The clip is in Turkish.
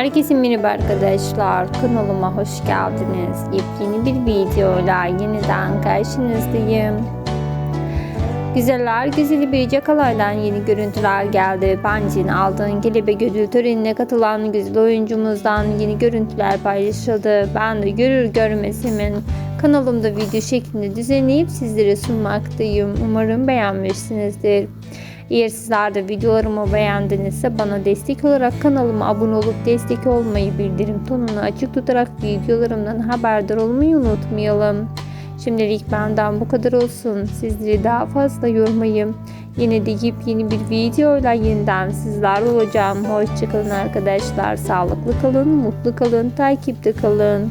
Herkese merhaba arkadaşlar. Kanalıma hoş geldiniz. Yepyeni bir videoyla yeniden karşınızdayım. Güzeller güzeli bir Cakalay'dan yeni görüntüler geldi. Bencin aldığın kelebek ödül törenine katılan güzel oyuncumuzdan yeni görüntüler paylaşıldı. Ben de görür görmez hemen kanalımda video şeklinde düzenleyip sizlere sunmaktayım. Umarım beğenmişsinizdir. Eğer sizler de videolarımı beğendinizse bana destek olarak kanalıma abone olup destek olmayı bildirim tonunu açık tutarak videolarımdan haberdar olmayı unutmayalım. Şimdilik benden bu kadar olsun. Sizleri daha fazla yormayayım. Yine de yepyeni bir videoyla yeniden sizler olacağım. Hoşçakalın arkadaşlar. Sağlıklı kalın, mutlu kalın, takipte kalın.